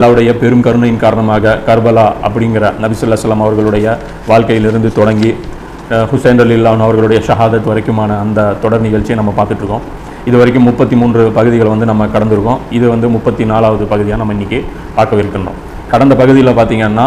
அல்லாவுடைய பெரும் கருணையின் காரணமாக கர்பலா அப்படிங்கிற நபிசுல்லாஸ்லாம் அவர்களுடைய வாழ்க்கையிலிருந்து தொடங்கி ஹுசைன் அலி இல்லான் அவர்களுடைய ஷஹாதத் வரைக்குமான அந்த தொடர் நிகழ்ச்சியை நம்ம பார்த்துட்ருக்கோம். இது வரைக்கும் முப்பத்தி மூன்று பகுதிகளை வந்து நம்ம கடந்திருக்கோம். இது வந்து முப்பத்தி நாலாவது பகுதியாக நம்ம இன்னைக்கு பார்க்கவிருக்கின்றோம் கடந்த பகுதியில் பார்த்தீங்கன்னா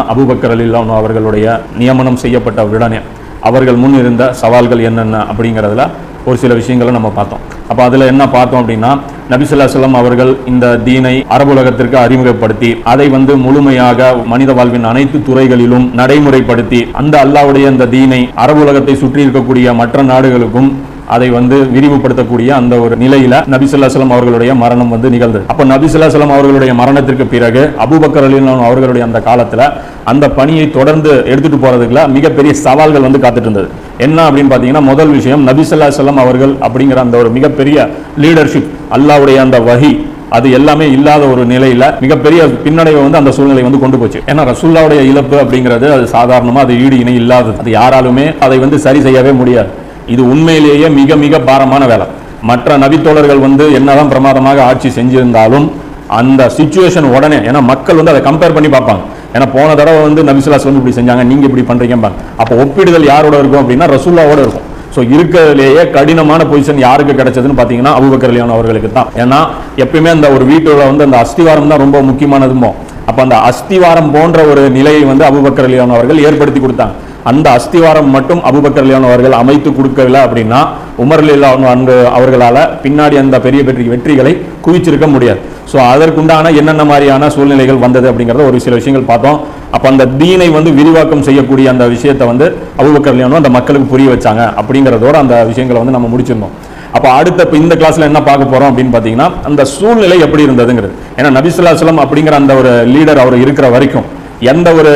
அலி இல்லான் அவர்களுடைய நியமனம் செய்யப்பட்ட உடனே அவர்கள் முன் இருந்த சவால்கள் என்னென்ன அப்படிங்கிறதுல ஒரு சில விஷயங்களை நம்ம பார்த்தோம். அப்போ அதில் என்ன பார்த்தோம் அப்படின்னா நபிசுல்லா சொல்லம் அவர்கள் இந்த தீனை அரபுலகத்திற்கு அறிமுகப்படுத்தி அதை வந்து முழுமையாக மனித வாழ்வின் அனைத்து துறைகளிலும் நடைமுறைப்படுத்தி அந்த அல்லாவுடைய அந்த தீனை அரபுலகத்தை சுற்றி இருக்கக்கூடிய மற்ற நாடுகளுக்கும் அதை வந்து விரிவுபடுத்தக்கூடிய அந்த ஒரு நிலையில நபிசுல்லாஸ்லம் அவர்களுடைய மரணம் வந்து நிகழ்ந்தது. அப்போ நபிசுல்லாஸ்லம் அவர்களுடைய மரணத்திற்கு பிறகு அபுபக்கர் அலிலான் அவர்களுடைய அந்த காலத்துல அந்த பணியை தொடர்ந்து எடுத்துட்டு போறதுக்குள்ள மிகப்பெரிய சவால்கள் வந்து காத்துட்டு இருந்தது. என்ன அப்படின்னு பார்த்தீங்கன்னா முதல் விஷயம் நபிசுல்லாஸ்லம் அவர்கள் அப்படிங்கிற அந்த ஒரு மிகப்பெரிய லீடர்ஷிப் அல்லாவுடைய அந்த வகி அது எல்லாமே இல்லாத ஒரு நிலையில மிகப்பெரிய பின்னடைவை வந்து அந்த சூழ்நிலை வந்து கொண்டு போச்சு. ஏன்னா ரசுல்லாவுடைய இழப்பு அப்படிங்கிறது அது சாதாரணமா அது ஈடு இணை இல்லாதது. அது யாராலுமே அதை வந்து சரி செய்யவே முடியாது. இது உண்மையிலேயே மிக மிக பாரமான வேலை. மற்ற நபித்தோழர்கள் வந்து என்னதான் பிரமாதமாக ஆட்சி செஞ்சிருந்தாலும் அந்த சுச்சுவேஷன் உடனே ஏன்னா மக்கள் வந்து அதை கம்பேர் பண்ணி பார்ப்பாங்க. ஏன்னா போன தடவை வந்து நபிசுல்லா வந்து இப்படி செஞ்சாங்க நீங்க இப்படி பண்றீங்கம்பாங்க அப்போ ஒப்பிடுதல் யாரோட இருக்கும் அப்படின்னா ரசூல்லாவோட இருக்கும். ஸோ இருக்கிறதுலேயே கடினமான பொசிஷன் யாருக்கு கிடைச்சதுன்னு பார்த்தீங்கன்னா அபுபக்கர்லியான் அவர்களுக்கு தான். ஏன்னா எப்பயுமே அந்த ஒரு வீட்டோட வந்து அந்த அஸ்திவாரம் தான் ரொம்ப முக்கியமானதுமோ அப்போ அந்த அஸ்திவாரம் போன்ற ஒரு நிலையை வந்து அபுபக்கர்லியான் அவர்கள் ஏற்படுத்தி கொடுத்தாங்க. அந்த அஸ்திவாரம் மட்டும் அபுபக்கர் அலியான் அவர்கள் அமைத்து கொடுக்கல அப்படின்னா உமர் அலிலான் அவர்களால் பின்னாடி அந்த பெரிய பெரிய வெற்றிகளை குவிச்சிருக்க முடியாது. ஸோ அதற்குண்டான என்னென்ன மாதிரியான சூழ்நிலைகள் வந்தது அப்படிங்கிறத ஒரு சில விஷயங்கள் பார்த்தோம். அப்போ அந்த தீனை வந்து விரிவாக்கம் செய்யக்கூடிய அந்த விஷயத்தை வந்து அபுபக்கர் அலியானும் அந்த மக்களுக்கு புரிய வச்சாங்க அப்படிங்கிறதோட அந்த விஷயங்களை வந்து நம்ம முடிச்சிருந்தோம். அப்போ அடுத்த இப்போ இந்த கிளாஸில் என்ன பார்க்க போகிறோம் அப்படின்னு பார்த்தீங்கன்னா அந்த சூழ்நிலை எப்படி இருந்ததுங்கிறது. ஏன்னா நபிசுல்லாஸ்லம் அப்படிங்கிற அந்த ஒரு லீடர் அவர் இருக்கிற வரைக்கும் எந்த ஒரு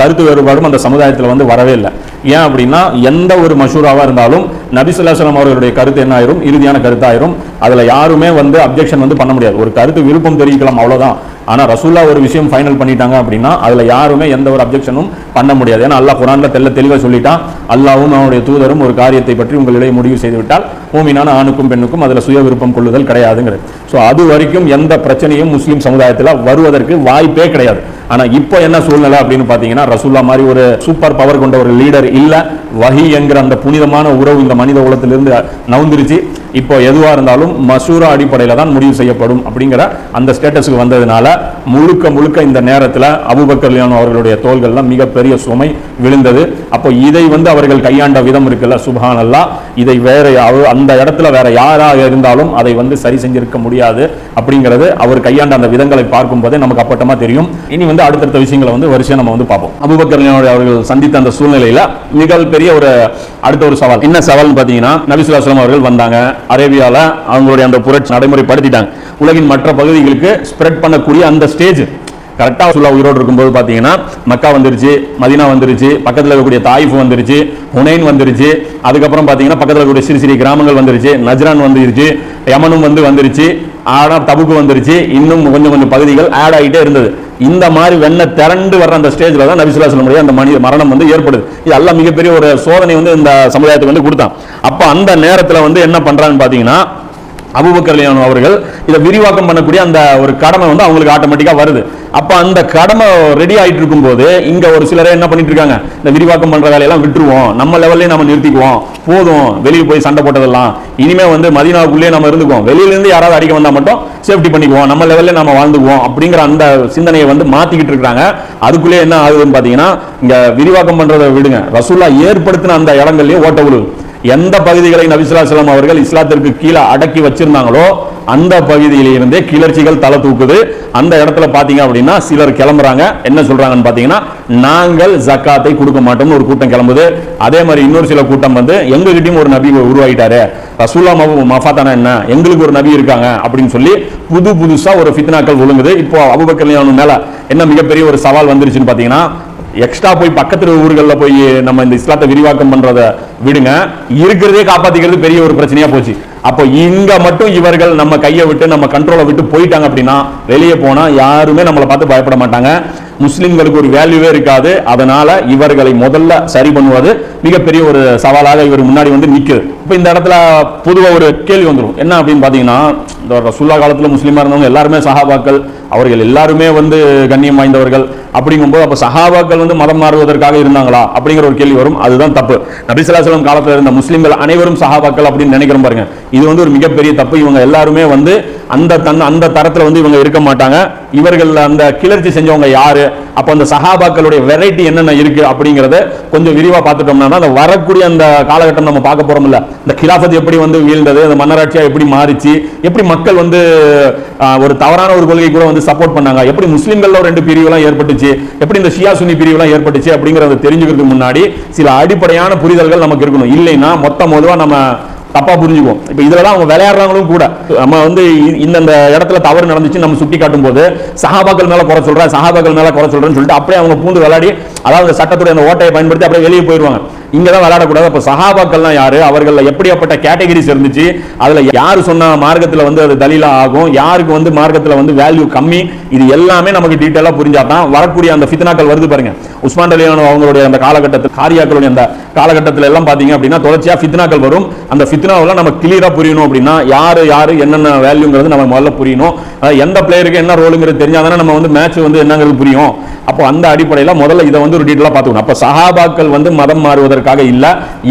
கருத்து வேறுபாடும் அந்த சமுதாயத்தில் வந்து வரவே இல்லை. ஏன் அப்படின்னா எந்த ஒரு மஷூராவாக இருந்தாலும் நபிசுல்லாஸ்லாம் அவர்களுடைய கருத்து என்ன ஆயிரும்? இறுதியான கருத்தாயிரும் அதில் யாருமே வந்து அப்ஜெக்ஷன் வந்து பண்ண முடியாது. ஒரு கருத்து விருப்பம் தெரிவிக்கலாம் அவ்வளோதான் ஆனால் ரசூல்லா ஒரு விஷயம் ஃபைனல் பண்ணிட்டாங்க அப்படின்னா அதில் யாருமே எந்த ஒரு அப்ஜெக்ஷனும் பண்ண முடியாது. ஏன்னா அல்லாஹ் குரானில் தெல்ல தெளிவாக சொல்லிட்டான். அல்லாவும் அவனுடைய தூதரும் ஒரு காரியத்தை பற்றி உங்களிடையே முடிவு செய்துவிட்டால் மூமினான ஆணுக்கும் பெண்ணுக்கும் அதில் சுய விருப்பம் கொள்ளுதல் கிடையாதுங்கிறது. ஸோ அது வரைக்கும் எந்த பிரச்சனையும் முஸ்லீம் சமுதாயத்தில் வருவதற்கு வாய்ப்பே கிடையாது. ஆனால் இப்போ என்ன சூழ்நிலை அப்படின்னு பார்த்தீங்கன்னா ரசூல்லா மாதிரி ஒரு சூப்பர் பவர் கொண்ட ஒரு லீடர் இல்லை. வஹி என்கிற அந்த புனிதமான உறவு இந்த மனித உலகத்திலிருந்து நவுந்துருச்சு. இப்போ எதுவாக இருந்தாலும் மசூரா அடிப்படையில் தான் முடிவு செய்யப்படும் அப்படிங்கிற அந்த ஸ்டேட்டஸுக்கு வந்ததுனால முழுக்க முழுக்க இந்த நேரத்தில் அபுபக்கர் அவர்களுடைய தோள்கள்லாம் மிகப்பெரிய சுமை விழுந்தது. அப்போ இதை வந்து அவர்கள் கையாண்ட விதம் இருக்குல்ல சுபான் இதை வேற அந்த இடத்துல வேற யாராக இருந்தாலும் அதை வந்து சரி செஞ்சிருக்க முடியாது அப்படிங்கிறது அவர் கையாண்ட அந்த விதங்களை பார்க்கும் போதே நமக்கு அப்பட்டமா தெரியும். இனி வந்து அடுத்தடுத்த விஷயங்களை வந்து வரிசையாக நம்ம வந்து பார்ப்போம். அபுபக்கர் அவர்கள் சந்தித்த அந்த சூழ்நிலையில் மிக பெரிய ஒரு அடுத்த ஒரு சவால். என்ன சவால்னு பார்த்தீங்கன்னா நபிசுல்லாஸ்லாம் அவர்கள் வந்தாங்க. அரேபியாவில் அவங்களுடைய அந்த புரட்சி நடைமுறைப்படுத்திட்டாங்க. உலகின் மற்ற பகுதிகளுக்கு ஸ்ப்ரெட் பண்ணக்கூடிய அந்த ஸ்டேஜ் கரெக்டாக சொல்ல உயிரோடு இருக்கும்போது பார்த்தீங்கன்னா மக்கா வந்துருச்சு மதினா வந்துருச்சு பக்கத்தில் இருக்கக்கூடிய தாயிஃப் வந்துருச்சு ஹுனைன் வந்துருச்சு அதுக்கப்புறம் பார்த்தீங்கன்னா பக்கத்தில் இருக்கக்கூடிய சிறு சிறு கிராமங்கள் வந்துருச்சு நஜ்ரான் வந்துருச்சு யமனும் வந்து வந்துருச்சு ஆடாக தபுக்கு வந்துருச்சு இன்னும் கொஞ்சம் கொஞ்சம் பகுதிகள் ஆட் ஆகிட்டே இருந்தது இந்த மாதிரி வெண்ணை திரண்டு வர்ற அந்த ஸ்டேஜில் தான் நபிசுல்லா சொல்லுடைய அந்த மனித மரணம் வந்து ஏற்படுது. இது எல்லாம் மிகப்பெரிய ஒரு சோதனை வந்து இந்த சமுதாயத்துக்கு வந்து கொடுத்தான். அப்போ அந்த நேரத்தில் வந்து என்ன பண்ணுறான்னு பார்த்தீங்கன்னா அபூபக்கர் அவர்கள் இதை விரிவாக்கம் பண்ணக்கூடிய அந்த ஒரு கடமை வந்து அவங்களுக்கு ஆட்டோமேட்டிக்காக வருது. அப்போ அந்த கடமை ரெடி ஆகிட்டு இருக்கும்போது இங்கே ஒரு சிலரே என்ன பண்ணிட்டு இருக்காங்க? இந்த விரிவாக்கம் பண்ணுற வேலையெல்லாம் விட்டுருவோம். நம்ம லெவல்லே நம்ம நிறுத்திக்குவோம். போதும். வெளியே போய் சண்டை போட்டதெல்லாம். இனிமேல் வந்து மதினாவுக்குள்ளேயே நம்ம இருந்துக்குவோம். வெளியிலேருந்து யாராவது அடிக்க வந்தால் மட்டும் சேஃப்டி பண்ணிக்குவோம். நம்ம லெவல்ல நம்ம வாழ்ந்துக்குவோம் அப்படிங்கிற அந்த சிந்தனையை வந்து மாற்றிக்கிட்டு இருக்கிறாங்க. அதுக்குள்ளே என்ன ஆகுதுன்னு பார்த்தீங்கன்னா இங்கே விரிவாக்கம் பண்ணுறதை விடுங்க. ரசூலா ஏற்படுத்தின அந்த இடங்கள்லேயே ஓட்ட விழுது எந்த பகுதிகளை நபிசுலாசலம் அவர்கள் இஸ்லாத்திற்கு கீழே அடக்கி வச்சிருந்தாங்களோ அந்த பகுதியிலிருந்தே கிளர்ச்சிகள் தலை தூக்குது. அந்த இடத்துல பார்த்தீங்க அப்படின்னா சிலர் கிளம்புறாங்க. என்ன சொல்றாங்கன்னு பார்த்தீங்கன்னா நாங்கள் ஜக்காத்தை கொடுக்க மாட்டோம்னு ஒரு கூட்டம் கிளம்புது. அதே மாதிரி இன்னொரு சில கூட்டம் வந்து எங்ககிட்டயும் ஒரு நபி உருவாகிட்டாரு. ரசூல்லா மஃபாத்தானா என்ன? எங்களுக்கு ஒரு நபி இருக்காங்க அப்படின்னு சொல்லி புது புதுசாக ஒரு ஃபித்னாக்கள் ஒழுங்குது. இப்போ அபுபக்கர் மேலே என்ன மிகப்பெரிய ஒரு சவால் வந்துருச்சுன்னு பார்த்தீங்கன்னா எக்ஸ்ட்ரா போய் பக்கத்துல ஊர்களில் போய் நம்ம இந்த இஸ்லாத்தை விரிவாக்கம் பண்றத விடுங்க. இருக்கிறதே காப்பாத்திக்கிறது பெரிய ஒரு பிரச்சனையா போச்சு. அப்போ இங்க மட்டும் இவர்கள் நம்ம கையை விட்டு நம்ம கண்ட்ரோலை விட்டு போயிட்டாங்க அப்படின்னா வெளியே போனா யாருமே நம்மளை பார்த்து பயப்பட மாட்டாங்க. முஸ்லிம்களுக்கு ஒரு வேல்யூவே இருக்காது. அதனால இவர்களை முதல்ல சரி பண்ணுவது மிகப்பெரிய ஒரு சவாலாக இவர் முன்னாடி வந்து நிற்குது இப்போ இந்த இடத்துல பொதுவாக ஒரு கேள்வி வந்துடும் என்ன அப்படின்னு பார்த்தீங்கன்னா இந்த ரசுல்லா காலத்தில் முஸ்லீமாக இருந்தவங்க எல்லாருமே சஹாபாக்கள் அவர்கள் எல்லாருமே வந்து கண்ணியம் வாய்ந்தவர்கள். அப்படிங்கும்போது அப்போ சஹாபாக்கள் வந்து மதம் மாறுவதற்காக இருந்தாங்களா? அப்படிங்கிற ஒரு கேள்வி வரும். அதுதான் தப்பு. நபிசுல்லாசலம் காலத்துல இருந்த முஸ்லிம்கள் அனைவரும் சஹாபாக்கள் அப்படின்னு நினைக்கிறோம் பாருங்க. இது வந்து ஒரு மிகப்பெரிய தப்பு. இவங்க எல்லாருமே வந்து அந்த தன் அந்த தரத்தில் வந்து இவங்க இருக்க மாட்டாங்க. இவர்கள் அந்த கிளர்ச்சி செஞ்சவங்க யாரு? அப்போ அந்த சஹாபாக்களுடைய வெரைட்டி என்னென்ன இருக்கு அப்படிங்கிறத கொஞ்சம் விரிவாக பார்த்துட்டோம்னா அந்த வரக்கூடிய அந்த காலகட்டம் நம்ம பார்க்க போறோம்ல. இந்த கிலாஃபத் எப்படி வந்து வீழ்ந்தது அந்த மன்னராட்சியாக எப்படி மாறிச்சு எப்படி மக்கள் வந்து ஒரு தவறான ஒரு கொள்கை கூட வந்து சப்போர்ட் பண்ணாங்க எப்படி முஸ்லிம்கள்ல ரெண்டு பிரிவுலாம் ஏற்பட்டுச்சு எப்படி இந்த ஷியா சுனி பிரிவுலாம் ஏற்பட்டுச்சு அப்படிங்கிறத தெரிஞ்சுக்கிறதுக்கு முன்னாடி சில அடிப்படையான புரிதல்கள் நமக்கு இருக்கணும். இல்லைன்னா மொத்த மொதுவா நம்ம தப்பா புரிஞ்சுக்குவோம். இப்ப இதுல தான் அவங்க விளையாடுறாங்களும் கூட. நம்ம வந்து இந்தந்த இடத்துல தவறு நடந்துச்சு நம்ம சுட்டி காட்டும் போது சஹாபாக்கள் மேல குறை சொல்றேன் சஹாபாக்கள் மேல குறை சொல்றேன்னு சொல்லிட்டு அப்படியே அவங்க பூந்து விளையாடி அதாவது அந்த சட்டத்துடைய அந்த ஓட்டையை பயன்படுத்தி அப்படியே வெளியே போயிடுவாங்க. இங்கே தான் விளையாடக்கூடாது. அப்போ சஹாபாக்கள்லாம் யாரு? அவர்களில் எப்படியாப்பட்ட கேட்டகரிஸ் இருந்துச்சு? அதில் யார் சொன்ன மார்க்கத்தில் வந்து அது தலீலா ஆகும்? யாருக்கு வந்து மார்க்கத்தில் வந்து வேல்யூ கம்மி? இது எல்லாமே நமக்கு டீட்டெயிலாக புரிஞ்சால் தான் வரக்கூடிய அந்த ஃபித்னாக்கள் வருது பாருங்க. உஸ்மான் அலியானோ அவங்களுடைய அந்த காலகட்டத்தில் காரியாக்களுடைய அந்த காலகட்டத்தில் எல்லாம் பார்த்தீங்க அப்படின்னா தொடர்ச்சியாக ஃபித்னாக்கள் வரும். அந்த ஃபித்னாவெல்லாம் நம்ம கிளியராக புரியணும் அப்படின்னா யார் யார் என்னென்ன வேல்யூங்கிறது நம்ம முதல்ல புரியணும். எந்த பிளேயருக்கு என்ன ரோலுங்கிறது தெரிஞ்சால் தானே நம்ம வந்து மேட்ச் வந்து என்னங்கிறது புரியும். அப்போ அந்த அடிப்படையில் முதல்ல இதை வந்து ஒரு டீட்டெயிலாக பார்த்துக்கணும். அப்போ சஹாபாக்கள் வந்து மதம் மாறுவதற்காக இல்ல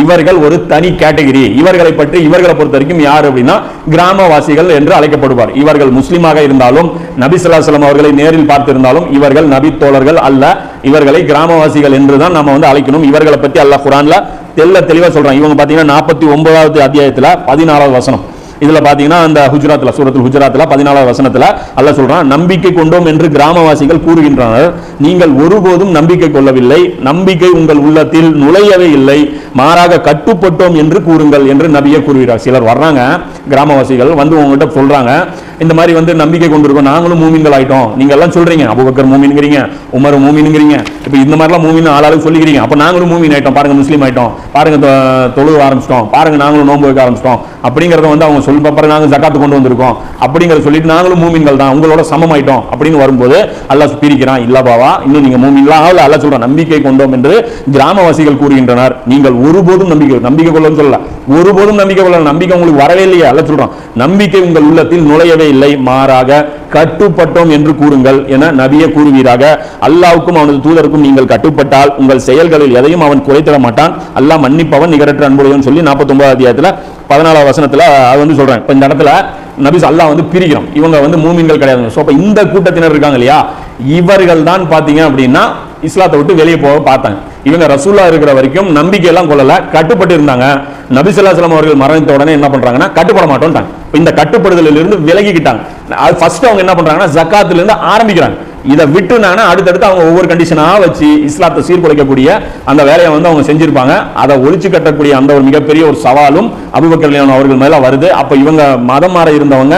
இவர்கள் ஒரு தனி கேட்டகரி இவர்களை பற்றி இவர்களை பொறுத்த வரைக்கும் யார் அப்படின்னா கிராமவாசிகள் என்று அழைக்கப்படுவார். இவர்கள் முஸ்லீமாக இருந்தாலும் நபி ஸல்லல்லாஹு அவர்களை நேரில் பார்த்திருந்தாலும் இவர்கள் நபி தோழர்கள் அல்ல. இவர்களை கிராமவாசிகள் என்று தான் நம்ம வந்து அழைக்கணும். இவர்களை பத்தி அல்லாஹ் குரான்ல தெல்ல தெளிவா சொல்றான். இவங்க பாத்தீங்கன்னா நாற்பத்தி ஒன்பதாவது அத்தியாயத்துல பதினாறாவது வசனம். இதில் பார்த்தீங்கன்னா அந்த குஜராத்தில் சூரத்தில் குஜராத்தில் பதினாலாவது வசனத்தில் அல்ல சொல்கிறான் நம்பிக்கை கொண்டோம் என்று கிராமவாசிகள் கூறுகின்றனர் நீங்கள் ஒருபோதும் நம்பிக்கை கொள்ளவில்லை. நம்பிக்கை உங்கள் உள்ளத்தில் நுழையவே இல்லை. மாறாக கட்டுப்பட்டோம் என்று கூறுங்கள் என்று நபியை கூறுகிறார். சிலர் வர்றாங்க கிராமவாசிகள் வந்து உங்ககிட்ட சொல்கிறாங்க இந்த மாதிரி வந்து நம்பிக்கை கொண்டிருக்கோம் நாங்களும் மூமின்கள் ஆகிட்டோம் நீங்கள் எல்லாம் சொல்கிறீங்க அபுபக்கர் மூமின்ங்கிறீங்க உமர் மூமின்ங்கிறீங்க. இப்போ இந்த மாதிரிலாம் மூமின் ஆளாளுக்கு சொல்லிக்கிறீங்க. அப்போ நாங்களும் மூமின் ஆகிட்டோம் பாருங்கள் முஸ்லீம் ஆயிட்டோம். பாருங்கள் தொ- தொழுக ஆரம்பிச்சிட்டோம். பாருங்க நாங்களும் நோன்பு வைக்க ஆரம்பிச்சிட்டோம். அப்படிங்கறத வந்து அவங்க சொல்லி பாருங்க நாங்க ஜக்காத்து கொண்டு வந்திருக்கோம். அப்படிங்கறத சொல்லிட்டு நாங்களும் மூமின்கள் தான். உங்களோட சமம் ஆயிட்டோம் அப்படின்னு வரும்போது அல்லாஹ் பிரிக்கிறான் இல்ல பாவா இன்னும் நீங்க மூமின்லாம் ஆகல அல்லாஹ் சொல்ற நம்பிக்கை கொண்டோம் என்று கிராமவாசிகள் கூறுகின்றனர். நீங்கள் ஒருபோதும் நம்பிக்கை நம்பிக்கை கொள்ளன்னு சொல்லல. ஒருபோதும் நம்பிக்கை கொள்ள நம்பிக்கை உங்களுக்கு வரவே இல்லையா அல்ல சொல்றோம் நம்பிக்கை உங்கள் உள்ளத்தில் நுழையவே இல்லை. மாறாக கட்டுப்பட்டோம் என்று கூறுங்கள் என நபியை கூறுவீராக. அல்லாவுக்கும் அவனது தூதருக்கும் நீங்கள் கட்டுப்பட்டால் உங்கள் செயல்களில் எதையும் அவன் குறைத்திட மாட்டான். அல்லாஹ் மன்னிப்பவன் நிகரற்ற அன்புடையவன் சொல்லி 49 அத்தியாயத்துல பதினாலாவது வசனத்தில் அது வந்து சொல்றேன். இப்போ இந்த இடத்துல நபிஸ் அல்லாஹ் வந்து பிரிக்கிறோம். இவங்க வந்து மூமின்கள் கிடையாது. சோ அப்போ இந்த கூட்டத்தினர் இருக்காங்க இல்லையா? இவர்கள் தான் பாத்தீங்க அப்படின்னா இஸ்லாத்தை விட்டு வெளியே போக பார்த்தாங்க. இவங்க ரசூல்லா இருக்கிற வரைக்கும் நம்பிக்கை எல்லாம் கொள்ளல கட்டுப்பட்டு இருந்தாங்க நபிசுல்லாஸ்லாம் அவர்கள் மரணித்த உடனே என்ன பண்றாங்கன்னா கட்டுப்பட மாட்டோம்ட்டாங்க இந்த கட்டுப்படுதலில் இருந்து விலகிக்கிட்டாங்க. அது ஃபர்ஸ்ட் அவங்க என்ன பண்றாங்கன்னா ஜக்காத்துல இருந்து ஆரம்பிக்கிறாங்க. இதை விட்டுனாங்கன்னா அடுத்தடுத்து அவங்க ஒவ்வொரு கண்டிஷனாக வச்சு இஸ்லாத்தை சீர்குலைக்கக்கூடிய அந்த வேலையை வந்து அவங்க செஞ்சிருப்பாங்க. அதை ஒழிச்சு கட்டக்கூடிய அந்த ஒரு மிகப்பெரிய ஒரு சவாலும் அபுபக்கர் அவர்கள் மேலே வருது. அப்போ இவங்க மதம் மாற இருந்தவங்க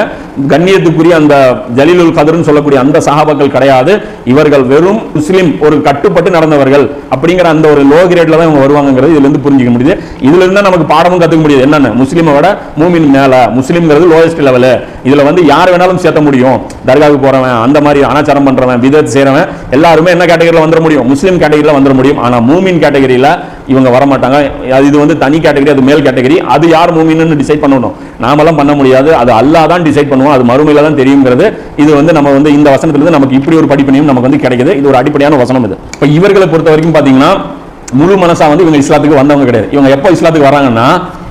கண்ணியத்துக்குரிய அந்த ஜலீலுல் கதர்னு சொல்லக்கூடிய அந்த சகாபாக்கள் கிடையாது. இவர்கள் வெறும் முஸ்லீம் ஒரு கட்டுப்பட்டு நடந்தவர்கள் அப்படிங்கிற அந்த ஒரு லோ கிரேட்ல தான் இவங்க வருவாங்கங்கிறது இதுல இருந்து புரிஞ்சுக்க முடியுது. இதுல இருந்தா நமக்கு பாடமும் கத்துக்க முடியுது. என்னன்னு? முஸ்லீமை விட மூமின் மேல. முஸ்லீம்ங்கிறது லோயஸ்ட் லெவலு இதுல வந்து யார் வேணாலும் சேர்த்த முடியும். தர்காவுக்கு போறவன் அந்த மாதிரி அனாச்சாரம் பண்றவன் விதத்து செய்யறவன் எல்லாருமே என்ன கேட்டகரியில் வந்துட முடியும்? முஸ்லீம் கேட்டகரியில் வந்துட முடியும். ஆனா மூமின் கேட்டகரியில் இவங்க வர மாட்டாங்க அது இது வந்து தனி கேட்டகரி அது மேல் கேட்டகரி அது யார் மூமின்னு டிசைட் பண்ணணும். நாமெல்லாம் பண்ண முடியாது. அது அல்லாஹ் தான் டிசைட் பண்ணுவோம். அது மறுமையில தான் தெரியுங்கிறது இது வந்து நம்ம வந்து இந்த வசனத்திலிருந்து நமக்கு இப்படி ஒரு படிப்பினையும் நமக்கு வந்து கிடைக்குது. இது ஒரு அடிப்படையான வசனம் இது. இப்போ இவர்களை பொறுத்த வரைக்கும் பார்த்தீங்கன்னா முழு மனசா வந்து இவங்க இஸ்லாத்துக்கு வந்தவங்க கிடையாது. இவங்க எப்போ இஸ்லாத்துக்கு வராங்கன்னா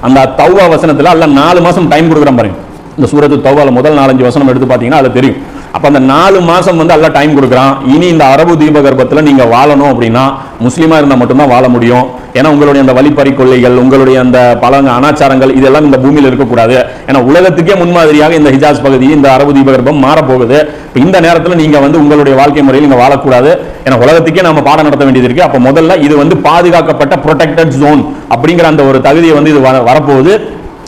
அந்த தௌவா வசனத்தில் அல்ல நாலு மாதம் டைம் கொடுக்குறான் பாருங்க. இந்த சூரத்து தௌவால முதல் நாலஞ்சு வசனம் எடுத்து பார்த்தீங்கன்னா அது தெரியும். அப்போ அந்த நாலு மாதம் வந்து அல்ல டைம் கொடுக்குறான். இனி இந்த அரபு தீபகற்பத்தில் நீங்கள் வாழணும் அப்படின்னா முஸ்லீமாக இருந்தால் மட்டும்தான் வாழ முடியும். ஏன்னா உங்களுடைய அந்த வழிப்பறி கொள்ளைகள் உங்களுடைய அந்த பழங்க அனாச்சாரங்கள் இதெல்லாம் இந்த பூமியில் இருக்கக்கூடாது. ஏன்னா உலகத்துக்கே முன்மாதிரியாக இந்த ஹிஜாஸ் பகுதி இந்த அரபு தீபகற்பம் மாறப்போகுது. இப்ப இந்த நேரத்தில் நீங்கள் வந்து உங்களுடைய வாழ்க்கை முறையில் நீங்கள் வாழக்கூடாது. ஏன்னா உலகத்துக்கே நம்ம பாடம் நடத்த வேண்டியது இருக்குது அப்போ முதல்ல இது வந்து பாதுகாக்கப்பட்ட ப்ரொடெக்டட் ஜோன் அப்படிங்கிற அந்த ஒரு தகுதியை வந்து இது வர- வரப்போகுது.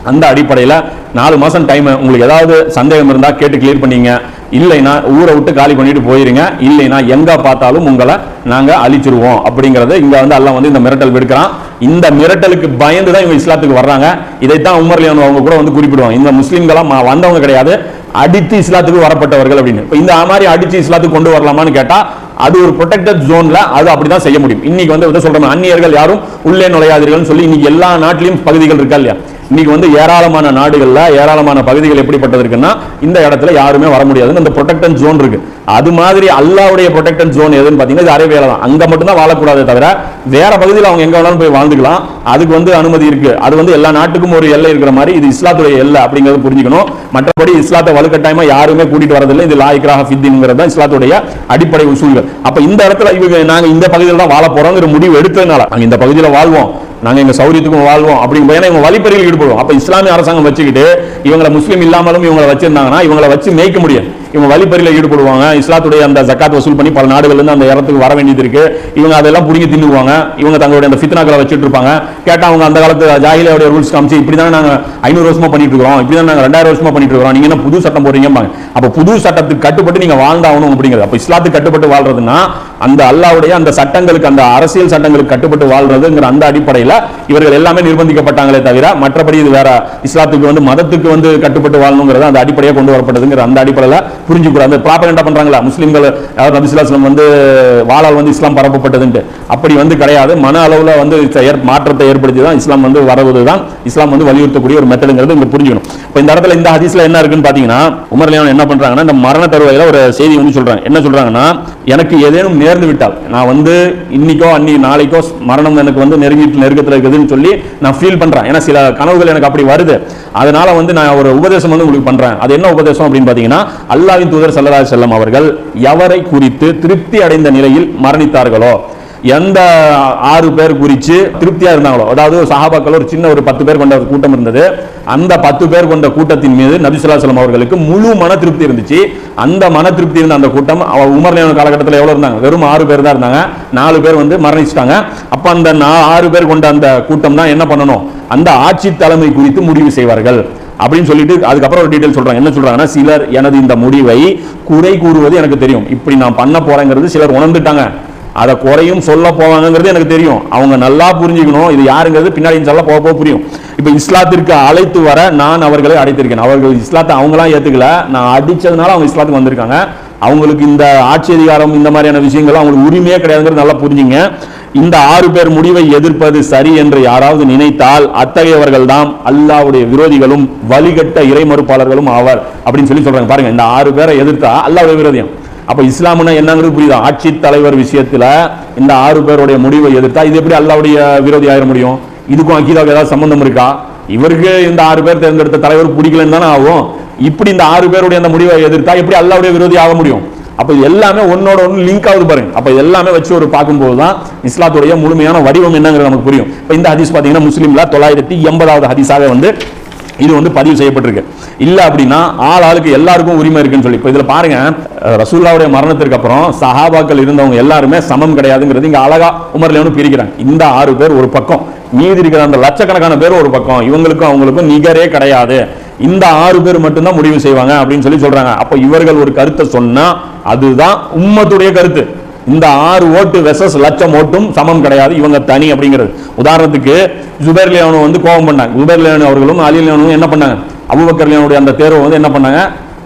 அந்த அடிப்படையில் நாலு மாதம் டைம் உங்களுக்கு ஏதாவது சந்தேகம் இருந்தால் கேட்டு கிளியர் பண்ணிங்க. இல்லைன்னா ஊரை விட்டு காலி பண்ணிட்டு போயிருங்க. இல்லைன்னா எங்க பார்த்தாலும் உங்களை நாங்க அழிச்சிருவோம் அப்படிங்கிறத இங்க வந்து எல்லாம் வந்து இந்த மிரட்டல் விடுக்கிறான். இந்த மிரட்டலுக்கு பயந்து தான் இவங்க இஸ்லாத்துக்கு வர்றாங்க. இதைத்தான் உமர்லியான் அவங்க கூட வந்து குறிப்பிடுவாங்க. இந்த முஸ்லீம்களாம் வந்தவங்க கிடையாது. அடித்து இஸ்லாத்துக்கு வரப்பட்டவர்கள் அப்படின்னு. இந்த மாதிரி அடித்து இஸ்லாத்துக்கு கொண்டு வரலாமான்னு கேட்டா அது ஒரு ப்ரொடெக்டட் ஜோன்ல அது அப்படிதான் செய்ய முடியும். இன்னைக்கு வந்து வந்து சொல்றோம். அந்நியர்கள் யாரும் உள்ளே நுழையாதீர்கள்னு சொல்லி இன்னைக்கு எல்லா நாட்டிலையும் பகுதிகள் இருக்கா இல்லையா? இன்னைக்கு வந்து ஏராளமான நாடுகள்ல ஏராளமான பகுதிகள் எப்படிப்பட்டது இருக்குன்னா இந்த இடத்துல யாருமே வர முடியாதுன்னு அந்த ப்ரொடெக்டன் ஜோன் இருக்கு. அது மாதிரி அல்லாவுடைய ப்ரொடெக்டன் ஜோன் எதுன்னு பாத்தீங்கன்னா இது அரேபியால தான். அங்க மட்டும் தான் தவிர வேற பகுதியில் அவங்க எங்க வேணாலும் போய் வாழ்ந்துக்கலாம். அதுக்கு வந்து அனுமதி இருக்கு. அது வந்து எல்லா நாட்டுக்கும் ஒரு எல்லை இருக்கிற மாதிரி இது இஸ்லாத்துடைய எல்லை அப்படிங்கிறது புரிஞ்சுக்கணும். மற்றபடி இஸ்லாத்தை வலுக்கட்டாயமா யாருமே கூட்டிட்டு வரதில்லை. இது லாயிக்ராக ஃபித்தின்ங்கிறது தான் இஸ்லாத்துடைய அடிப்படை உசூல்கள். அப்ப இந்த இடத்துல இவங்க நாங்க இந்த பகுதியில் தான் வாழ போறோங்கிற முடிவு எடுத்ததுனால நாங்க இந்த பகுதியில் வாழ்வோம். நாங்க எங்கள் சௌரியத்துக்கும் வாழ்வோம் அப்படிங்க ஏன்னா இவங்க வழிப்பறையில் ஈடுபடுவோம். அப்போ இஸ்லாமிய அரசாங்கம் வச்சுக்கிட்டு இவங்களை முஸ்லீம் இல்லாமலும் இவங்களை வச்சிருந்தாங்கன்னா இவங்களை வச்சு மேய்க்க முடியும். இவங்க வழிப்பறியில் ஈடுபடுவாங்க. இஸ்லாத்துடைய அந்த ஜக்காத் வசூல் பண்ணி பல நாடுகள்லேருந்து அந்த இடத்துக்கு வர வேண்டியது இருக்கு. இவங்க அதெல்லாம் பிடிங்கி தின்னுவாங்க இவங்க தங்களுடைய அந்த ஃபித்னாக்களை வச்சுட்டு இருப்பாங்க கேட்டால் அவங்க அந்த காலத்து ஜாகிலியோட ரூல்ஸ் காமிச்சு இப்படி தான் நாங்கள் ஐநூறு வருஷமா பண்ணிட்டு இருக்கோம் இப்படி தான் நாங்கள் ரெண்டாயிரம் வருஷமா பண்ணிட்டு இருக்கோம் நீங்க என்ன புது சட்டம் போடுறீங்கம்பாங்க. அப்போ புது சட்டத்துக்கு கட்டுப்பட்டு நீங்கள் வாழ்ந்தாகணும் அப்படிங்கிறது. அப்போ இஸ்லாத்துக்கு கட்டுப்பட்டு வாழ்றதுன்னா அந்த அல்லாவுடைய அந்த சட்டங்களுக்கு அந்த அரசியல் சட்டங்களுக்கு கட்டுப்பட்டு வாழ்றதுங்கிற அந்த அடிப்படையில் இவர்கள் எல்லாமே நிர்பந்திக்கப்பட்டாங்களே தவிர மற்றபடி இது வேற இஸ்லாத்துக்கு வந்து மதத்துக்கு வந்து கட்டுப்பட்டு வாழணுங்கிறது அந்த அடிப்படையாக கொண்டு வரப்பட்டதுங்கிற அந்த அடிப்படையில் புரிஞ்சுக்கூடாது அந்த ப்ராப்பகண்டா பண்றாங்களா? முஸ்லீம்கள் அதாவது நபிசுல்லாஸ்லம் வந்து வாழால் வந்து இஸ்லாம் பரப்பப்பட்டதுன்ட்டு. அப்படி வந்து கிடையாது. மன அளவில் வந்து ஏற்- மாற்றத்தை ஏற்படுத்தி தான் இஸ்லாம் வந்து வரவது தான் இஸ்லாம் வந்து வலியுறுத்தக்கூடிய ஒரு மெத்தடுங்கிறது இங்கே புரிஞ்சுக்கணும். இப்போ இந்த இடத்துல இந்த ஹதீஸ்ல என்ன இருக்குன்னு பார்த்தீங்கன்னா உமர் லியான் என்ன பண்றாங்கன்னா இந்த மரண தருவாயில் ஒரு செய்தி வந்து சொல்றாங்க. என்ன சொல்றாங்கன்னா எனக்கு ஏதேனும் நேர்ந்து விட்டால் நான் வந்து இன்னைக்கோ அன்னி நாளைக்கோ மரணம் எனக்கு வந்து நெருங்கிட்டு நெருக்கத்தில் இருக்குதுன்னு சொல்லி நான் ஃபீல் பண்றேன். ஏன்னா சில கனவுகள் எனக்கு அப்படி வருது. அதனால வந்து நான் ஒரு உபதேசம் வந்து உங்களுக்கு பண்றேன். அது என்ன உபதேசம் அப்படின்னு பார்த்தீங்கன்னா அல்லா அல்லாஹ்வின் தூதர் சல்லா செல்லம் அவர்கள் எவரை குறித்து திருப்தி அடைந்த நிலையில் மரணித்தார்களோ எந்த ஆறு பேர் குறித்து திருப்தியா இருந்தாங்களோ அதாவது சஹாபாக்கள் ஒரு சின்ன ஒரு பத்து பேர் கொண்ட ஒரு கூட்டம் இருந்தது. அந்த பத்து பேர் கொண்ட கூட்டத்தின் மீது நபி ஸல்லல்லாஹு அவர்களுக்கு முழு மன திருப்தி இருந்துச்சு. அந்த மன திருப்தி இருந்த அந்த கூட்டம் அவ- உமர் லியான் காலகட்டத்தில் எவ்வளவு இருந்தாங்க? வெறும் ஆறு பேர் தான் இருந்தாங்க. நாலு பேர் வந்து மரணிச்சிட்டாங்க. அப்போ அந்த ஆறு பேர் கொண்ட அந்த கூட்டம் தான் என்ன பண்ணணும்? அந்த ஆட்சி தலைமை குறித்து முடிவு செய்வார்கள். அப்படின்னு சொல்லிட்டு அதுக்கப்புறம் ஒரு டீடைல் சொல்றாங்க. என்ன சொல்றாங்கன்னா சிலர் எனது இந்த முடிவை குறை கூறுவது எனக்கு தெரியும். இப்படி நான் பண்ண போறேங்கிறது சிலர் உணர்ந்துட்டாங்க. அதை குறையும் சொல்ல போவாங்கங்கிறது எனக்கு தெரியும். அவங்க நல்லா புரிஞ்சுக்கணும். இது யாருங்கிறது பின்னாடி சொல்ல போக போக புரியும். இப்போ இஸ்லாத்திற்கு அழைத்து வர நான் அவர்களை அடைத்திருக்கேன். அவர்கள் இஸ்லாத்தை அவங்களாம் ஏற்றுக்கல நான் அடித்ததுனால அவங்க இஸ்லாத்துக்கு வந்திருக்காங்க. அவங்களுக்கு இந்த ஆட்சி அதிகாரம் இந்த மாதிரியான விஷயங்கள் அவங்களுக்கு உரிமையே கிடையாதுங்கிறது நல்லா புரிஞ்சுங்க. இந்த ஆறு பேர் முடிவை எதிர்ப்பது சரி என்று யாராவது நினைத்தால் அத்தகையவர்கள் தான் அல்லாவுடைய விரோதிகளும் வழிகட்ட இறை மறுப்பாளர்களும் ஆவார் அப்படின்னு சொல்லி சொல்றாங்க. பாருங்க இந்த ஆறு பேரை எதிர்த்தா அல்லாவுடைய விரோதியம். அப்ப இஸ்லாம்னா என்னங்கிறது புரியுதா? ஆட்சி தலைவர் விஷயத்துல இந்த ஆறு பேருடைய முடிவை எதிர்த்தா இது எப்படி அல்லாவுடைய விரோதி ஆயிட முடியும்? இதுக்கும் அக்கீதாவுக்கு ஏதாவது சம்பந்தம் இருக்கா? இவருக்கு இந்த ஆறு பேர் தேர்ந்தெடுத்த தலைவர் பிடிக்கலன்னு தானே ஆகும். இப்படி இந்த ஆறு பேருடைய அந்த முடிவை எதிர்த்தா எப்படி அல்லாவுடைய விரோதி ஆக முடியும்? அப்ப எல்லாமே ஒன்னோட ஒன்று லிங்க் ஆகுது பாருங்க. அப்ப எல்லாமே வச்சு ஒரு பார்க்கும்போது தான் இஸ்லாத்துடைய முழுமையான வடிவம் என்னங்கிறது நமக்கு புரியும். இப்போ இந்த ஹதீஸ் பார்த்தீங்கன்னா முஸ்லீம்ல தொள்ளாயிரத்தி எண்பதாவது ஹதீஸாக வந்து இது வந்து பதிவு செய்யப்பட்டிருக்கு. இல்லை அப்படின்னா ஆள் ஆளுக்கு எல்லாருக்கும் உரிமை இருக்குன்னு சொல்லி. இப்போ இதில் பாருங்க ரசூல்லாவுடைய மரணத்திற்கு அப்புறம் சஹாபாக்கள் இருந்தவங்க எல்லாருமே சமம் கிடையாதுங்கிறது இங்கே அழகா உமர்லேயும் பிரிக்கிறாங்க. இந்த ஆறு பேர் ஒரு பக்கம். மீதி இருக்கிற அந்த லட்சக்கணக்கான பேர் ஒரு பக்கம். இவங்களுக்கும் அவங்களுக்கும் நிகரே கிடையாது. இந்த ஆறு பேர் மட்டும்தான் முடிவு செய்வாங்க அப்படின்னு சொல்லி சொல்றாங்க. அப்போ இவர்கள் ஒரு கருத்தை சொன்னா அதுதான் உம்மத்துடைய கருத்து. இந்த ஆறு ஓட்டு வெசஸ் லட்சம் ஓட்டும் சமம் கிடையாது. இவங்க தனி அப்படிங்கிறது. உதாரணத்துக்கு ஜுபேர் லியானு வந்து கோபம் பண்ணாங்க. ஜுபேர் லியானு அவர்களும் அலி லியானும் என்ன பண்ணாங்க? அபுபக்கர் லியானுடைய அந்த தேர்வை வந்து என்ன பண்ணாங்க?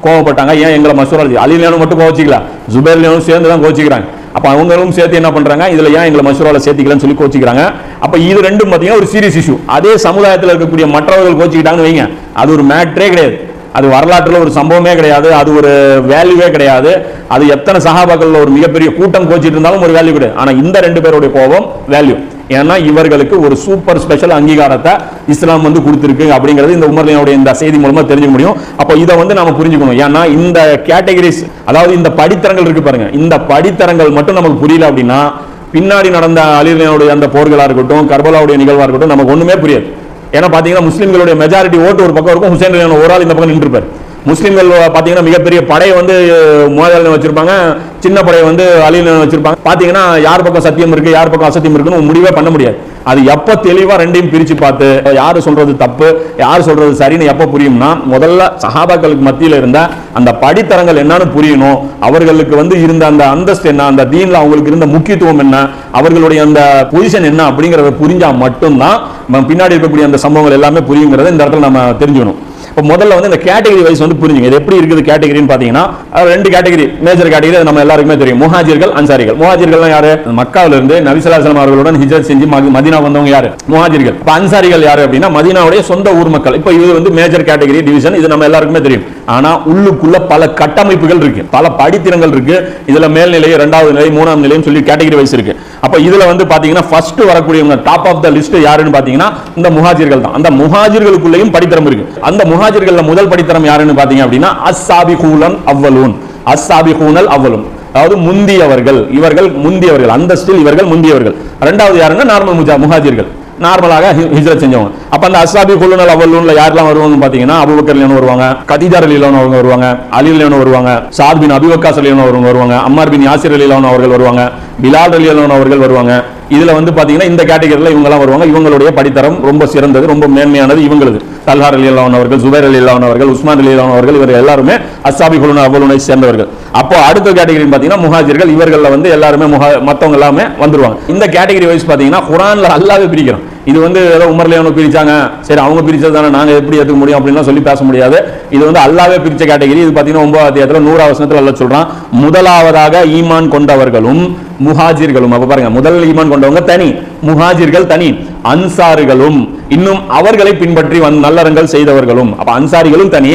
கோவப்பட்டாங்க. ஏன் எங்களை மசூரா அலி லியானு மட்டும் கோவச்சிக்கல. ஜுபேர் லியானும் சேர்ந்து தான் கோச்சிக்கிறாங்க அப்ப அவங்களும் சேர்த்து என்ன பண்றாங்க? இதுல ஏன் எங்களை மசூரால சேர்த்திக்கலன்னு சொல்லி கோச்சிக்கிறாங்க அப்ப இது ரெண்டும் பாத்தீங்கன்னா ஒரு சீரியஸ் இஷ்யூ அதே சமுதாயத்தில் இருக்கக்கூடிய மற்றவர்கள் கோச்சிக்கிட்டாங்கன்னு வைங்க. அது ஒரு மேட்ரே கிடையாது. அது வரலாற்றில் ஒரு சம்பவமே கிடையாது. அது ஒரு வேல்யூவே கிடையாது. அது எத்தனை சகாபாக்கள் ஒரு மிகப்பெரிய கூட்டம் கோச்சிட்டு இருந்தாலும் ஒரு வேல்யூ கிடையாது ஆனால் இந்த ரெண்டு பேருடைய கோபம் வேல்யூ ஏன்னா இவர்களுக்கு ஒரு சூப்பர் ஸ்பெஷல் அங்கீகாரத்தை இஸ்லாம் வந்து கொடுத்துருக்கு அப்படிங்கிறது இந்த உமர்லினுடைய இந்த செய்தி மூலமாக தெரிஞ்சுக்க முடியும். அப்போ இதை வந்து நம்ம புரிஞ்சுக்கணும். ஏன்னா இந்த கேட்டகரிஸ் அதாவது இந்த படித்தரங்கள் இருக்கு பாருங்க. இந்த படித்தரங்கள் மட்டும் நமக்கு புரியல அப்படின்னா பின்னாடி நடந்த அலிலியனுடைய அந்த போர்களாக இருக்கட்டும் கர்பலாவுடைய நிகழ்வாக இருக்கட்டும் நமக்கு ஒன்றுமே புரியாது. ஏன்னா பார்த்தீங்கன்னா முஸ்லீம்களுடைய மெஜாரிட்டி ஓட்டு ஒரு பக்கம் இருக்கும். ஹுசேன் அலி ஒரு ஆள் இந்த பக்கம் நின்றுப்பார். முஸ்லீம்கள் பார்த்தீங்கன்னா மிகப்பெரிய படையை வந்து மோதல் வச்சிருப்பாங்க. சின்ன படையை வந்து அலியில் வச்சிருப்பாங்க. பார்த்தீங்கன்னா யார் பக்கம் சத்தியம் இருக்கு யார் பக்கம் அசத்தியம் இருக்குன்னு முடிவே பண்ண முடியாது. அது எப்ப தெளிவா ரெண்டையும் பிரிச்சு பார்த்து யாரு சொல்றது தப்பு யார் சொல்றது சரின்னு எப்ப புரியும்னா முதல்ல சஹாபாக்களுக்கு மத்தியில் இருந்த அந்த படித்தரங்கள் என்னன்னு புரியணும். அவர்களுக்கு வந்து இருந்த அந்த அந்தஸ்து என்ன அந்த தீன்ல அவங்களுக்கு இருந்த முக்கியத்துவம் என்ன அவர்களுடைய அந்த பொசிஷன் என்ன அப்படிங்கறத புரிஞ்சா மட்டும்தான் நம்ம பின்னாடி இருக்கக்கூடிய அந்த சம்பவங்கள் எல்லாமே புரியுங்கிறத இந்த இடத்துல நம்ம தெரிஞ்சுக்கணும். இப்போ முதல்ல வந்து இந்த கேட்டகரி வைஸ் வந்து புரிஞ்சுங்க. இது எப்படி இருக்குது கேட்டகரின்னு பார்த்தீங்கன்னா ரெண்டு கேட்டகரி மேஜர் கேட்டகரி அது நம்ம எல்லாருக்குமே தெரியும். முஹாஜிர்கள் அன்சாரிகள். முஹாஜிர்கள் யாரு? மக்காவில இருந்து நபிசல்லாஸ்லாம் அவர்களுடன் ஹிஜர் செஞ்சு மதினா வந்தவங்க யாரு? முஹாஜிர்கள். இப்போ அன்சாரிகள் யாரு அப்படின்னா மதீனாவுடைய சொந்த ஊர் மக்கள். இப்போ இது வந்து மேஜர் கேட்டகரி டிவிஷன் இது நம்ம எல்லாருக்குமே தெரியும். ஆனா உள்ளுக்குள்ள பல கட்டமைப்புகள் இருக்கு. பல படித்திரங்கள் இருக்கு. இதுல மேல்நிலை இரண்டாவது நிலை மூணாம் நிலைன்னு சொல்லி கேட்டகரி வைஸ் இருக்கு. அப்ப இதுல வந்து பாத்தீங்கன்னா ஃபர்ஸ்ட் வரக்கூடியவங்க டாப் ஆஃப் த லிஸ்ட் யாருன்னு பாத்தீங்கன்னா இந்த முஹாஜிர்கள் தான். அந்த முஹாஜிர்களுக்குள்ளேயும் படித்தரம் இருக்கு. அந்த முஹாஜிர்கள்ல முதல் படித்தரம் யாருன்னு பாத்தீங்க அப்படின்னா அஸ்ஸாபிகூலன் அவ்வலூன். அஸ்ஸாபிகூனல் அவ்வலூன். அதாவது முந்தியவர்கள். இவர்கள் முந்தியவர்கள். அந்தஸ்தில் இவர்கள் முந்தியவர்கள். ரெண்டாவது யாருன்னா நார்மல் முஜா முஹாஜிர்கள். நார்மலாக ஹி- ஹிஜ்ரத் செஞ்சவங்க. அப்ப அந்த அஸ்ஸாபி குழுநல் அவல்லூன்ல யாரெல்லாம் வருவாங்க பாத்தீங்கன்னா அபுபக்கர் லியோன் வருவாங்க கதீஜார் அலிலான் அவங்க வருவாங்க அலி லியோன் வருவாங்க சாத் பின் அபிவக்காஸ் அலிலான் அவங்க வருவாங்க அம்மார் பின் யாசிர் அலிலான் அவர்கள் வருவாங்க. பிலால் அலிலான் அவர்கள் வருவாங்க. இதுல வந்து பாத்தீங்கன்னா இந்த கேட்டகரியில இவங்கெல்லாம் வருவாங்க. இவங்களுடைய படித்தரம் ரொம்ப சிறந்தது ரொம்ப மேன்மையானது இவங்களது. தல்ஹார் அலி அல்லான் அவர்கள் ஜுபைர் அலி அல்லான் அவர்கள் உஸ்மான் அலி அல்லான் அவர்கள் இவர் எல்லாருமே அசாபி குலுனா அவலுனை சேர்ந்தவர்கள். அப்போ அடுத்த கேட்டகரி பாத்தீங்கன்னா முஹாஜிர்கள் இவர்களில் வந்து எல்லாருமே முஹா மற்றவங்க எல்லாமே வந்துருவாங்க. இந்த கேட்டகரி வைஸ் பாத்தீங்கன்னா குரான்ல அல்லாவே பிரிக்கிறோம் இது வந்து ஏதோ உமர்ல பிரிச்சாங்க. சரி அவங்க பிரிச்சது தானே நாங்கள் எப்படி ஏற்றுக்க முடியும் அப்படின்லாம் சொல்லி பேச முடியாது. இது வந்து அல்லாவே பிரிச்ச கேட்டகரி இது பார்த்தீங்கன்னா ஒன்பது அத்தியாயத்துல நூறாவது வசனத்துல அல்ல சொல்கிறான் முதலாவதாக ஈமான் கொண்டவர்களும் முஹாஜிர்களும். அப்போ பாருங்க முதல் ஈமான் கொண்டவங்க தனி முஹாஜிர்கள் தனி. அன்சாரிகளும் இன்னும் அவர்களை பின்பற்றி வந் நல்லறங்கள் செய்தவர்களும். அப்ப அன்சாரிகளும் தனி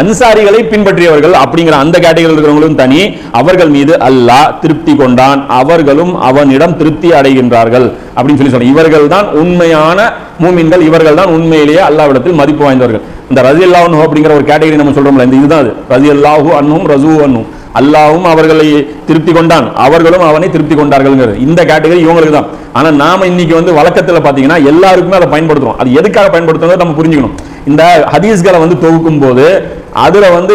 அன்சாரிகளை பின்பற்றியவர்கள் அப்படிங்கிற அந்த கேட்டகரியில் இருக்கிறவங்களும் தனி. அவர்கள் மீது அல்லாஹ் திருப்தி கொண்டான். அவர்களும் அவனிடம் திருப்தி அடைகின்றார்கள் அப்படின்னு சொல்லி சொல்றாங்க இவர்கள் தான் உண்மையான மூமின்கள். இவர்கள் தான் உண்மையிலேயே அல்லாவிடத்தில் மதிப்பு வாய்ந்தவர்கள். இந்த ரஜி அல்லாஹ் அப்படிங்கிற ஒரு கேட்டகரி நம்ம சொல்றோம்ல இந்த இதுதான் அது. ரஜி அல்லாஹூ அன்னும் ரசூ அன்னும் அல்லாஹ்வும் அவர்களை திருப்தி கொண்டான். அவர்களும் அவனை திருப்தி கொண்டார்கள் இந்த கேட்டகரி இவங்களுக்கு தான். ஆனால் நாம இன்னைக்கு வந்து வழக்கத்தில் பார்த்தீங்கன்னா எல்லாருக்குமே அதை பயன்படுத்துறோம். அது எதுக்காக பயன்படுத்துறோம் நம்ம புரிஞ்சுக்கணும். இந்த ஹதீஸ்களை வந்து தொகுக்கும் போது அதுல வந்து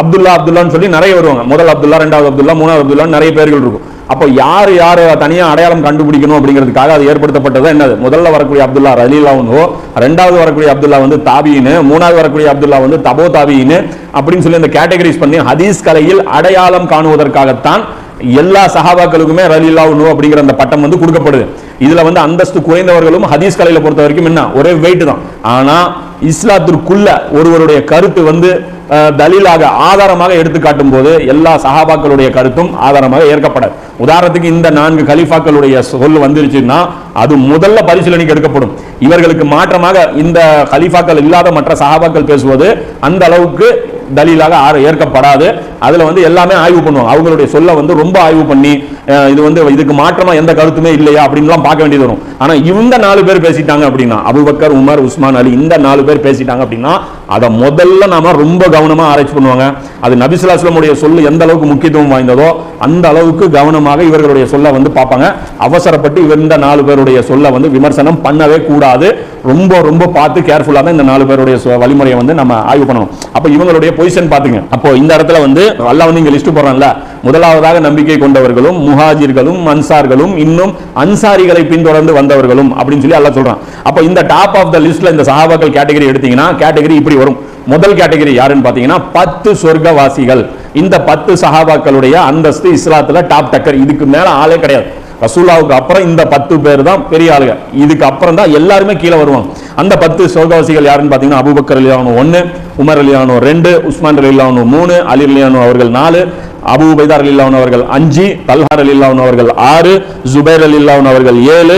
அப்துல்லா அப்துல்லான்னு சொல்லி நிறைய வருவாங்க. முதல் அப்துல்லா ரெண்டாவது அப்துல்லா மூணாவது அப்துல்லா நிறைய பேர்கள் இருக்கும். அப்போ யார் யார் தனியாக அடையாளம் கண்டுபிடிக்கணும் அப்படிங்கிறதுக்காக அது ஏற்படுத்தப்பட்டது என்னது? முதல்ல வரக்கூடிய அப்துல்லா ரலீலாவுனோ ரெண்டாவது வரக்கூடிய அப்துல்லா வந்து தாபின்னு மூணாவது வரக்கூடிய அப்துல்லா வந்து தபோ தாபின்னு அப்படின்னு சொல்லி இந்த கேட்டகரிஸ் பண்ணி ஹதீஸ் கலையில் அடையாளம் காணுவதற்காகத்தான் எல்லா சஹாபாக்களுக்குமே ரலீலாவுனோ அப்படிங்கிற அந்த பட்டம் வந்து கொடுக்கப்படுது. இதுல வந்து அந்தஸ்து குறைந்தவர்களும் ஹதீஸ் கலையில பொறுத்த வரைக்கும் என்ன? ஒரே வெயிட் தான். ஆனா இஸ்லாத்திற்குள்ள ஒருவருடைய கருத்து வந்து தலீலாக ஆதாரமாக எடுத்து காட்டும் போது எல்லா சஹாபாக்களுடைய கருத்தும் ஆதாரமாக ஏற்கப்படாது. உதாரணத்துக்கு இந்த நான்கு கலிஃபாக்களுடைய சொல் வந்துருச்சுன்னா அது முதல்ல பரிசீலனைக்கு எடுக்கப்படும். இவர்களுக்கு மாற்றமாக இந்த கலிஃபாக்கள் இல்லாத மற்ற சஹாபாக்கள் பேசுவது அந்த அளவுக்கு தலீலாக ஏற்கப்படாது. அதில் வந்து எல்லாமே ஆய்வு பண்ணுவாங்க. அவங்களுடைய சொல்ல வந்து ரொம்ப ஆய்வு பண்ணி இது வந்து இதுக்கு மாற்றமா எந்த கருத்துமே இல்லையா அப்படின்லாம் பார்க்க வேண்டியது வரும். ஆனால் இந்த நாலு பேர் பேசிட்டாங்க அப்படின்னா அபுபக்கர் உமர் உஸ்மான் அலி இந்த நாலு பேர் பேசிட்டாங்க அப்படின்னா அதை முதல்ல நாம ரொம்ப கவனமாக ஆராய்ச்சி பண்ணுவாங்க. அது நபிசுலாஸ்லமுடைய சொல்லு எந்த அளவுக்கு முக்கியத்துவம் வாய்ந்ததோ அந்த அளவுக்கு கவனமாக இவர்களுடைய சொல்ல வந்து பார்ப்பாங்க. அவசரப்பட்டு இவர் இந்த நாலு பேருடைய சொல்ல வந்து விமர்சனம் பண்ணவே கூடாது. ரொம்ப ரொம்ப பார்த்து கேர்ஃபுல்லாக தான் இந்த நாலு பேருடைய சொ- வழிமுறையை வந்து நம்ம ஆய்வு பண்ணணும். அப்போ இவங்களுடைய பொசிஷன் பார்த்துங்க. அப்போ இந்த இடத்துல வந்து அல்லாஹ் வந்து இங்கே லிஸ்ட் போடுறான்ல. முதலாவதாக நம்பிக்கை கொண்டவர்களும் முஹாஜிர்களும் அன்சார்களும் இன்னும் அன்சாரிகளை பின்தொடர்ந்து வந்தவர்களும் அப்படின்னு சொல்லி எல்லாம் சொல்றான். அப்போ இந்த டாப் ஆஃப் த லிஸ்ட்ல இந்த சஹாபாக்கள் கேட்டகரி எடுத்தீங்கன்னா கேட்டகரி இப்படி வரும். முதல் கேட்டகரி யாருன்னு பார்த்தீங்கன்னா பத்து சொர்க்கவாசிகள். இந்த பத்து சஹாபாக்களுடைய அந்தஸ்து இஸ்லாத்துல டாப் டக்கர். இதுக்கு மேல ஆளே கிடையாது. ரசூலாவுக்கு அப்புறம் இந்த பத்து பேர் தான் பெரிய ஆளுங்க. இதுக்கு அப்புறம் தான் எல்லாருமே கீழே வருவாங்க. அந்த பத்து சொர்க்கவாசிகள் யாருன்னு பார்த்தீங்கன்னா அபுபக்கர் அலியானு ஒன்னு உமர் அலியானு ரெண்டு உஸ்மான் அலிலானு மூணு அலி அலியானு அவர்கள் நாலு அபு உபைதார் அலில்லான் அவர்கள் அஞ்சு தல்ஹார் அலில்லான் அவர்கள் ஆறு ஜுபைர் அலில்லான் அவர்கள் ஏழு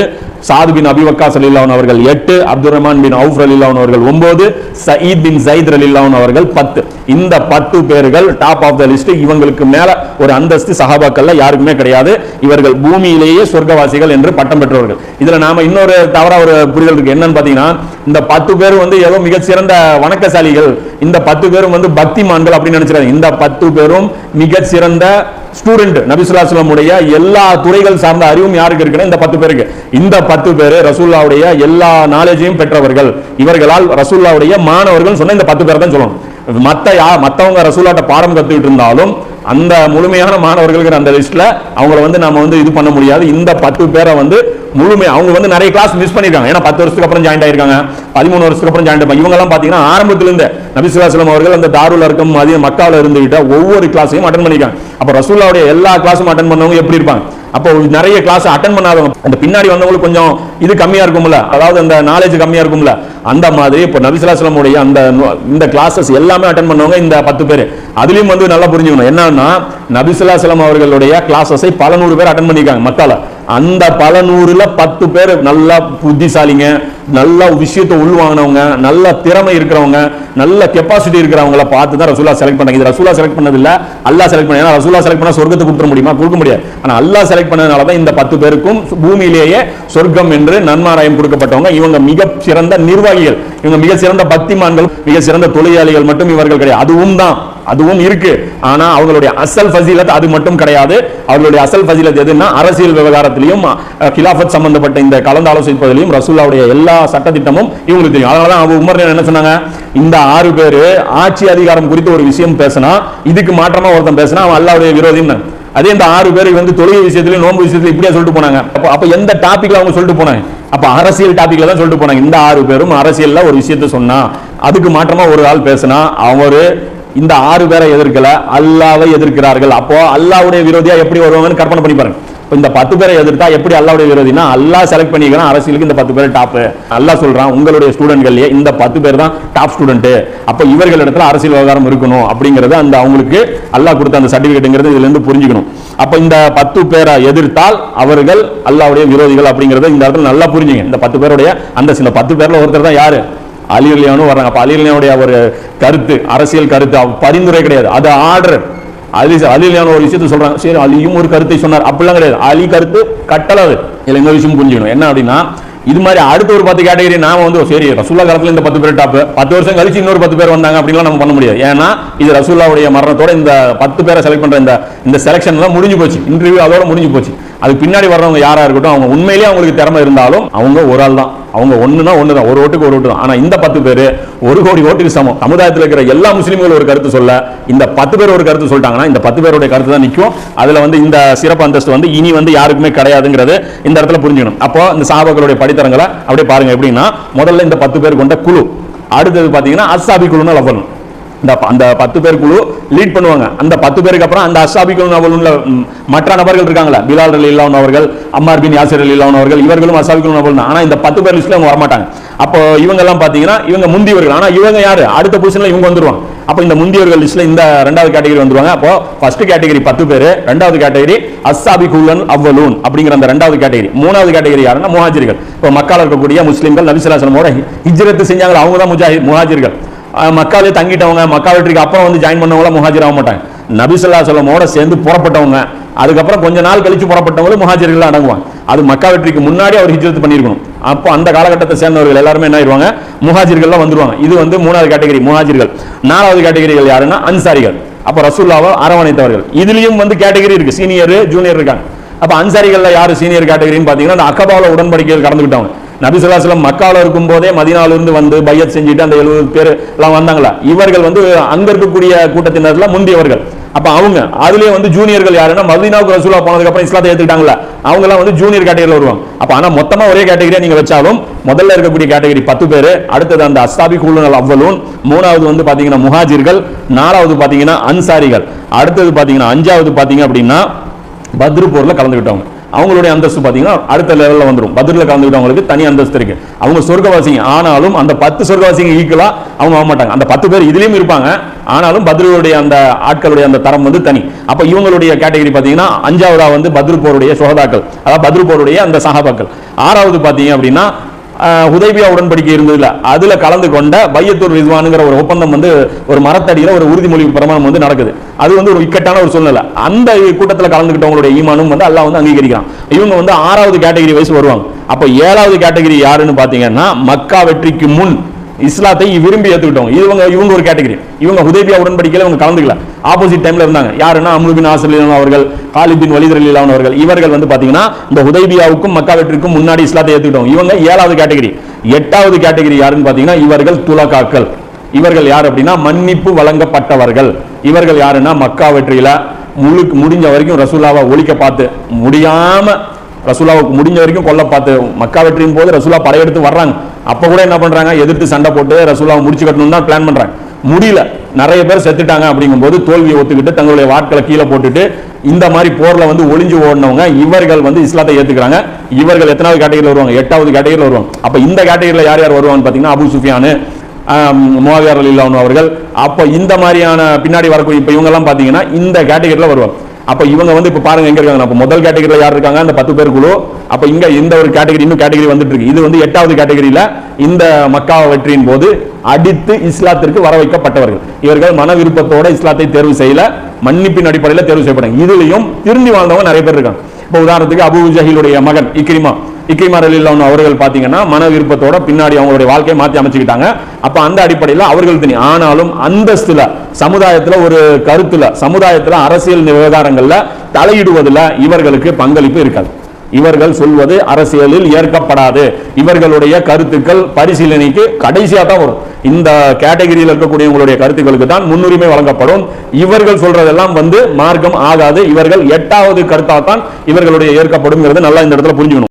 சாத் பின் அபிவக்காஸ் அலில்லான் அவர்கள் எட்டு அப்துல் ரஹ்மான் பின் அவுஃப் அலில்லான் அவர்கள் ஒன்பது சயீத் பின் ஜயித் அலில்லான் அவர்கள் பத்து. இந்த பத்து பேர்கள் டாப் ஆஃப் த லிஸ்ட் இவங்களுக்கு மேல ஒரு அந்தஸ்து சஹாபாக்கள்ல யாருக்குமே கிடையாது. இவர்கள் பூமியிலேயே சொர்க்கவாசிகள் என்று பட்டம் பெற்றவர்கள். இதுல நாம இன்னொரு தவறா ஒரு புரிதல் இருக்கு. என்னன்னு பாத்தீங்கன்னா இந்த பத்து பேர் வந்து ஏதோ மிகச்சிறந்த வணக்கசாலிகள். இந்த பத்து பேரும் வந்து பக்திமான்கள் அப்படின்னு நினைச்சிடாங்க இந்த பத்து பேரும் மிகச்சிறந்த ஸ்டூடெண்ட் நபிசுல்லாஸ்லம் உடைய எல்லா துறைகள் சார்ந்த அறிவும் யாருக்கு இருக்குன்னா இந்த பத்து பேருக்கு. இந்த பத்து பேர் ரசூல்லாவுடைய எல்லா நாலேஜையும் பெற்றவர்கள். இவர்களால் ரசூல்லாவுடைய மாணவர்கள் சொன்ன இந்த பத்து பேர் தான் சொல்லணும். மற்ற யா மற்றவங்க ரசூலாட்ட பாடம் கற்றுக்கிட்டு இருந்தாலும் அந்த முழுமையான மாணவர்களுக்கு அந்த லிஸ்ட்டில் அவங்கள வந்து நம்ம வந்து இது பண்ண முடியாது. இந்த பத்து பேரை வந்து முழுமை அவங்க வந்து நிறைய கிளாஸ் மிஸ் பண்ணியிருக்காங்க ஏன்னா பத்து வருஷத்துக்கு அப்புறம் ஜாயின் ஆயிருக்காங்க. பதிமூணு வருஷத்துக்கு அப்புறம் ஜாயின் இவங்க இவங்கெல்லாம் பார்த்தீங்கன்னா ஆரம்பத்திலிருந்து நபிசுல்லாஸ்லம் அவர்கள் அந்த தாருல இருக்கும் மதியம் மக்காவில் இருந்துகிட்ட ஒவ்வொரு கிளாஸையும் அட்டன் பண்ணியிருக்காங்க அப்போ ரசூல்லாவுடைய எல்லா கிளாஸும் அட்டன் பண்ணவங்க எப்படி இருப்பாங்க? அப்போ நிறைய கிளாஸ் அட்டன் பண்ணாதவங்க அந்த பின்னாடி வந்தவங்களுக்கு கொஞ்சம் இது கம்மியா இருக்கும்ல. அதாவது அந்த நாலேஜ் கம்மியா இருக்கும்ல. அந்த மாதிரி இப்போ நபிசுலாஸ்லமுடைய அந்த இந்த கிளாஸஸ் எல்லாமே அட்டன் பண்ணவங்க இந்த பத்து பேர். அதுலயும் வந்து நல்லா புரிஞ்சுக்கணும். என்னன்னா நபிசுல்லாஸ்லம் அவர்களுடைய கிளாஸஸை பல நூறு பேர் அட்டன் பண்ணியிருக்காங்க மக்களை அந்த பல நூறுல பத்து பேர் நல்லா புத்திசாலிங்க நல்ல விஷயத்தை உள்வாங்கினவங்க நல்ல திறமை இருக்கிறவங்க நல்ல கெப்பாசிட்டி இருக்கிறவங்கள பார்த்து தான் ரசூலா செலக்ட் பண்ணாங்க இது ரசூலா செலக்ட் பண்ணது இல்ல செலக்ட் பண்ண. ரசூலா செலக்ட் பண்ணா சொர்க்கத்தை கொடுத்துட முடியுமா? கொடுக்க முடியாது. ஆனால் அல்லா செலக்ட் பண்ணதுனால தான் இந்த பத்து பேருக்கும் பூமியிலேயே சொர்க்கம் என்று நன்மாராயம் கொடுக்கப்பட்டவங்க. இவங்க மிக சிறந்த நிர்வாகிகள். இவங்க மிக சிறந்த பக்திமான்கள் மிக சிறந்த தொழிலாளிகள் மட்டும் இவர்கள் கிடையாது. அதுவும் தான். அதுவும் இருக்கு. ஆனா அவங்களுடைய அசல் ஃபசீலத் அது மட்டும் கிடையாது. அவர்களுடைய அசல் ஃபசீலத் எதுன்னா அரசியல் விவகாரத்திலையும் கிலாஃபத் சம்பந்தப்பட்ட இந்த கலந்து ஆலோசிப்பதிலையும் ரசூல்லாவுடைய எல்லா சட்டத்திட்டமும் இவங்களுக்கு தெரியும். அதனால தான் அவங்க உமர் என்ன சொன்னாங்க? இந்த ஆறு பேர் ஆட்சி அதிகாரம் குறித்து ஒரு விஷயம் பேசினா இதுக்கு மாற்றமா ஒருத்தன் பேசினா அவன் அல்லாவுடைய விரோதின்னு. அதே இந்த ஆறு பேர் வந்து தொழுகை விஷயத்திலையும் நோன்பு விஷயத்துல இப்படியா சொல்லிட்டு போனாங்க. அப்போ அப்போ எந்த டாபிக்ல அவங்க சொல்லிட்டு போனாங்க? அப்போ அரசியல் டாபிக்ல தான் சொல்லிட்டு போனாங்க. இந்த ஆறு பேரும் அரசியல்ல ஒரு விஷயத்த சொன்னா அதுக்கு மாற்றமா ஒரு ஆள் பேசினா அவரு இந்த ஆறு பேரை எதிர்க்கல அல்லாவை எதிர்க்கிறார்கள். அப்போ அல்லாவுடைய விரோதியா எப்படி வருவாங்கன்னு கற்பனை பண்ணி பாருங்க. இந்த பத்து பேரை எதிர்த்தா எப்படி அல்லாவுடைய விரோதினா அல்லா செலக்ட் பண்ணிக்கிறான் அரசியலுக்கு இந்த பத்து பேர் டாப் அல்லா சொல்றான் உங்களுடைய ஸ்டூடெண்ட்கள்லயே இந்த பத்து பேர் தான் டாப் ஸ்டூடெண்ட் அப்போ இவர்களிடத்துல அரசியல் விவகாரம் இருக்கணும். அப்படிங்கறது அந்த அவங்களுக்கு அல்லாஹ் கொடுத்த அந்த சர்டிபிகேட்ங்கிறது இதுல இருந்து புரிஞ்சுக்கணும். அப்ப இந்த பத்து பேரை எதிர்த்தால் அவர்கள் அல்லாவுடைய விரோதிகள் அப்படிங்கறத இந்த இடத்துல நல்லா புரிஞ்சுங்க. இந்த பத்து பேருடைய அந்த சில பத்து பேர்ல ஒருத்தர் தான் யாரு? அலி அலியானும் வர்றாங்க. அப்போ அலி அலியானுடைய ஒரு கருத்து அரசியல் கருத்து பரிந்துரை கிடையாது. அது ஆர்டர் அலி அலிலியான ஒரு விஷயத்தை சொல்றாங்க. சரி அலியும் ஒரு கருத்தை சொன்னார். அப்படிலாம் கிடையாது. அலி கருத்து கட்டளை இல்லை இதுல விஷயம் புரிஞ்சுக்கணும். என்ன அப்படின்னா இது மாதிரி அடுத்த ஒரு பத்து கேட்டகரி நாம வந்து சரி ரசூல்லா காலத்தில் இந்த பத்து பேர் டாப் பத்து வருஷம் கழிச்சு இன்னொரு பத்து பேர் வந்தாங்க அப்படின்லாம் நம்ம பண்ண முடியாது. ஏன்னா இது ரசூல்லாவுடைய மரணத்தோட இந்த பத்து பேரை செலக்ட் பண்ற இந்த இந்த செலக்ஷன் தான் முடிஞ்சு போச்சு. இன்டர்வியூ அதோட முடிஞ்சு போச்சு. அதுக்கு பின்னாடி வர்றவங்க யாரா இருக்கட்டும் அவங்க உண்மையிலேயே அவங்களுக்கு திறமை இருந்தாலும் அவங்க ஒரு ஆள் தான். அவங்க ஒண்ணுனா ஒன்று தான் ஒரு ஓட்டுக்கு ஒரு ஓட்டு தான். ஆனா இந்த பத்து பேர் ஒரு கோடி ஓட்டுக்கு சமம். சமுதாயத்தில் இருக்கிற எல்லா முஸ்லீம்களும் ஒரு கருத்து சொல்ல இந்த பத்து பேர் ஒரு கருத்து சொல்லிட்டாங்கன்னா இந்த பத்து பேருடைய கருத்து தான் நிற்கும் அதுல வந்து இந்த சிறப்பு அந்தஸ்து வந்து இனி வந்து யாருக்குமே கிடையாதுங்கிறது இந்த இடத்துல புரிஞ்சுக்கணும். அப்போ இந்த சாபகளுடைய படித்தரங்களை அப்படியே பாருங்க. எப்படின்னா முதல்ல இந்த பத்து பேர் கொண்ட குழு. அடுத்தது பாத்தீங்கன்னா அசாபி குழுன்னு லவ் இந்த அந்த பத்து பேர் குழு லீட் பண்ணுவாங்க. அந்த பத்து பேருக்கு அப்புறம் அந்த அசாபிக்குள் நபலுள்ள மற்ற நபர்கள் இருக்காங்களா பிலால் அலி இல்லாமன் அவர்கள் அம்மார் பின் யாசிர் அலி இல்லாமன் அவர்கள் இவர்களும் அசாபிக்குள் நபல் ஆனா இந்த பத்து பேர் லிஸ்ட்ல அவங்க வரமாட்டாங்க. அப்போ இவங்க எல்லாம் பாத்தீங்கன்னா இவங்க முந்தியவர்கள். ஆனா இவங்க யாரு? அடுத்த பொசிஷன்ல இவங்க வந்துருவாங்க. அப்போ இந்த முந்தியவர்கள் லிஸ்ட்ல இந்த ரெண்டாவது கேட்டகரி வந்துருவாங்க. அப்போ ஃபர்ஸ்ட் கேட்டகரி பத்து பேர் ரெண்டாவது கேட்டகரி அஸ்ஸாபி குல்லன் அவ்வலூன் அப்படிங்கிற அந்த ரெண்டாவது கேட்டகரி மூணாவது கேட்டகரி யாருன்னா முஹாஜிர்கள். இப்போ மக்கால இருக்கக்கூடிய முஸ்லீம்கள் நபிசுல்லாசனமோட ஹிஜ்ரத்து செஞ்சாங்க அவங்க தான் முஜாஹி முஹாஜிர்கள். மக்காவிலே தங்கிட்டவங்க மக்கா வெற்றிக்கு அப்புறம் வந்து ஜாயின் பண்ணவங்கள முஹாஜிர் ஆக மாட்டாங்க. நபிசல்லா சொல்லமோட சேர்ந்து புறப்பட்டவங்க அதுக்கப்புறம் கொஞ்ச நாள் கழிச்சு புறப்பட்டவங்களும் முஹாஜிர்கள் அடங்குவாங்க. அது மக்கா வெற்றிக்கு முன்னாடி அவர் ஹிஜ்ரத் பண்ணியிருக்கணும். அப்போ அந்த காலகட்டத்தை சேர்ந்தவர்கள் எல்லாருமே என்ன ஆயிருவாங்க? முஹாஜிர்கள்லாம் வந்துருவாங்க. இது வந்து மூணாவது கேட்டகரி முஹாஜிர்கள். நாலாவது கேட்டகரிகள் யாருன்னா அன்சாரிகள். அப்போ ரசூல்லாவை அரவணைத்தவர்கள். இதுலயும் வந்து கேட்டகரி இருக்கு. சீனியர் ஜூனியர் இருக்காங்க. அப்போ அன்சாரிகள்ல யார் சீனியர் கேட்டகரின்னு பார்த்தீங்கன்னா அந்த அக்கபாவில் உடன்படிக்கையில் கலந்துக்கிட்டவங்க நபிசுல்லாஸ்லம் மக்காவில் இருக்கும் போதே மதினாலிருந்து வந்து பையத் செஞ்சுட்டு அந்த எழுபது பேர் எல்லாம் வந்தாங்களா? இவர்கள் வந்து அங்க இருக்கக்கூடிய கூட்டத்தினர்ல முந்தியவர்கள். அப்ப அவங்க அதுலயே வந்து ஜூனியர்கள் யாருன்னா மதினாவுக்கு ரசூலா போனதுக்கு அப்புறம் இஸ்லாத்தை ஏத்துக்கிட்டாங்களா? அவங்க எல்லாம் வந்து ஜூனியர் கேட்டகரியில் வருவாங்க. அப்ப ஆனா மொத்தமா ஒரே கேட்டகரியா நீங்க வச்சாலும் முதல்ல இருக்கக்கூடிய கேட்டகரி பத்து பேர் அடுத்தது அந்த அஸ்தாபி குழுநல் அவ்வளூன் மூணாவது வந்து பாத்தீங்கன்னா முஹாஜிர்கள் நாலாவது பாத்தீங்கன்னா அன்சாரிகள் அடுத்தது பாத்தீங்கன்னா அஞ்சாவது பாத்தீங்க அப்படின்னா பத்ரு போர்ல அவங்களுடைய அந்தஸ்து பார்த்தீங்கன்னா அடுத்த லெவலில் வந்துடும் பத்ருல கலந்துக்கிட்டவங்களுக்கு தனி அந்தஸ்து இருக்கு. அவங்க சொர்க்கவாசிங்க ஆனாலும் அந்த பத்து சொர்க்கவாசிங்க ஈக்குவலாக அவங்க ஆக மாட்டாங்க. அந்த பத்து பேர் இதுலேயும் இருப்பாங்க. ஆனாலும் பத்ருடைய அந்த ஆட்களுடைய அந்த தரம் வந்து தனி. அப்போ இவங்களுடைய கேட்டகரி பார்த்தீங்கன்னா அஞ்சாவதா வந்து பத்ரு போருடைய சுகதாக்கள். அதாவது பத்ரு போருடைய அந்த சகாபாக்கள். ஆறாவது பார்த்தீங்க அப்படின்னா உதவியா உடன்படிக்கை இருந்ததுல அதுல கலந்து கொண்ட பையத்தூர் ரிஸ்வானுங்கிற ஒரு ஒப்பந்தம் வந்து ஒரு மரத்தடியில ஒரு உறுதிமொழி பிரமாணம் வந்து நடக்குது. அது வந்து ஒரு இக்கட்டான ஒரு சூழ்நிலை. அந்த கூட்டத்தில் கலந்துக்கிட்டவங்களுடைய ஈமானும் வந்து அல்லாஹ் வந்து அங்கீகரிக்கிறான். இவங்க வந்து ஆறாவது கேட்டகரி வயசு வருவாங்க. அப்போ ஏழாவது கேட்டகரி யாருன்னு பாத்தீங்கன்னா மக்கா வெற்றிக்கு முன் இஸ்லாத்தை விரும்பி ஏற்றுக்கிட்டோம் இவங்க இவங்க ஒரு கேட்டகரி இவங்க ஹுதைபியா உடன்படிக்கையில் இவங்க கலந்துக்கல. ஆப்போசிட் டைம்ல இருந்தாங்க. யாருன்னா அம்ருபின் ஆசிரியர் அவர்கள் காலிபின் பின் வலித் அவர்கள். இவர்கள் வந்து பாத்தீங்கன்னா இந்த ஹுதைபியாவுக்கும் மக்கா வெற்றிக்கும் முன்னாடி இஸ்லாத்தை ஏற்றுக்கிட்டோம் இவங்க ஏழாவது கேட்டகரி எட்டாவது கேட்டகரி யாருன்னு பாத்தீங்கன்னா இவர்கள் துலகாக்கள் இவர்கள் யார் அப்படின்னா மன்னிப்பு வழங்கப்பட்டவர்கள். இவர்கள் யாருன்னா மக்கா வெற்றியில முழு முடிஞ்ச வரைக்கும் ரசூலாவை ஒழிக்க பார்த்து முடியாம ரசூலாவுக்கு முடிஞ்ச வரைக்கும் கொல்ல பார்த்து மக்கா வெற்றியின் போது ரசூலா படையெடுத்து வர்றாங்க. அப்போ கூட என்ன பண்ணுறாங்க எதிர்த்து சண்டை போட்டு ரசூலாவை முடிச்சு கட்டணும் தான் பிளான் பண்ணுறாங்க முடியல. நிறைய பேர் செத்துட்டாங்க அப்படிங்கும்போது தோல்வியை ஒத்துக்கிட்டு தங்களுடைய வாட்களை கீழே போட்டுட்டு இந்த மாதிரி போரில் வந்து ஒளிஞ்சு ஓடினவங்க இவர்கள் வந்து இஸ்லாத்தை ஏற்றுக்கிறாங்க இவர்கள் எத்தனாவது கேட்டகரியில் வருவாங்க? எட்டாவது கேட்டகரியில் வருவாங்க. அப்போ இந்த கேட்டகரியில் யார் யார் வருவாங்கன்னு பார்த்தீங்கன்னா அபு சுஃபியானு முவாவியார் அலில்லான் அவர்கள். அப்போ இந்த மாதிரியான பின்னாடி வரக்கூடிய இப்போ இவங்கெல்லாம் பார்த்தீங்கன்னா இந்த கேட்டகரியில் வருவாங்க. அப்போ இவங்க வந்து இப்போ பாருங்க எங்க இருக்காங்க? அப்போ முதல் கேட்டகரியில் யார் இருக்காங்க? அந்த பத்து பேர் குழு. அப்போ இங்க இந்த ஒரு கேட்டகரி இன்னும் கேட்டகரி வந்துட்டு இருக்கு இது வந்து எட்டாவது கேட்டகரியில இந்த மக்கா வெற்றியின் போது அடித்து இஸ்லாத்திற்கு வர வைக்கப்பட்டவர்கள். இவர்கள் மன விருப்பத்தோட இஸ்லாத்தை தேர்வு செய்யல. மன்னிப்பின் அடிப்படையில் தேர்வு செய்யப்பட்டாங்க. இதுலயும் திரும்பி வாழ்ந்தவங்க நிறைய பேர் இருக்காங்க. இப்போ உதாரணத்துக்கு அபு ஜஹீலுடைய மகன் இக்ரிமா. இக்ரிமா ரலில்லாஹு அவர்கள் பார்த்தீங்கன்னா மன விருப்பத்தோட பின்னாடி அவங்களுடைய வாழ்க்கையை மாற்றி அமைச்சுக்கிட்டாங்க. அப்போ அந்த அடிப்படையில் அவர்கள் தனி. ஆனாலும் அந்தஸ்துல சமுதாயத்தில் ஒரு கருத்துல சமுதாயத்தில் அரசியல் விவகாரங்களில் தலையிடுவதில் இவர்களுக்கு பங்களிப்பு இருக்காது. இவர்கள் சொல்வது அரசியலில் ஏற்கப்படாது. இவர்களுடைய கருத்துக்கள் பரிசீலனைக்கு கடைசியாக தான் வரும். இந்த கேட்டகரியில் இருக்கக்கூடிய உங்களுடைய கருத்துக்களுக்கு தான் முன்னுரிமை வழங்கப்படும். இவர்கள் சொல்றதெல்லாம் வந்து மார்க்கம் ஆகாது. இவர்கள் எட்டாவது கருத்தாக தான் இவர்களுடைய ஏற்கப்படும் நல்லா இந்த இடத்துல புரிஞ்சுக்கணும்.